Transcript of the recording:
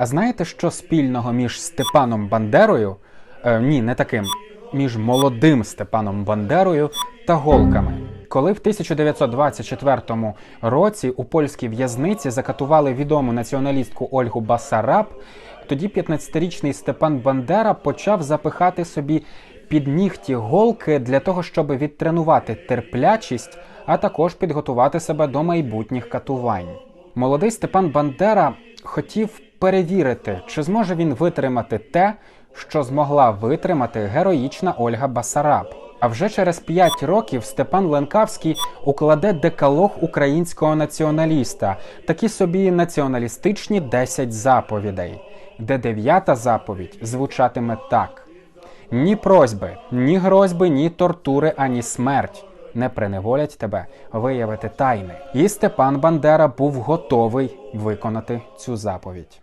А знаєте, що спільного між Степаном Бандерою? Е, ні, не таким. Між молодим Степаном Бандерою та голками. Коли в 1924 році у польській в'язниці закатували відому націоналістку Ольгу Басараб, тоді 15-річний Степан Бандера почав запихати собі під нігті голки для того, щоб відтренувати терплячість, а також підготувати себе до майбутніх катувань. Молодий Степан Бандера хотів перевірити, чи зможе він витримати те, що змогла витримати героїчна Ольга Басараб. А вже через 5 років Степан Ленкавський укладе декалог українського націоналіста, такі собі націоналістичні 10 заповідей, де дев'ята заповідь звучатиме так: ні просьби, ні грозьби, ні тортури, ані смерть не приневолять тебе виявити тайни. І Степан Бандера був готовий виконати цю заповідь.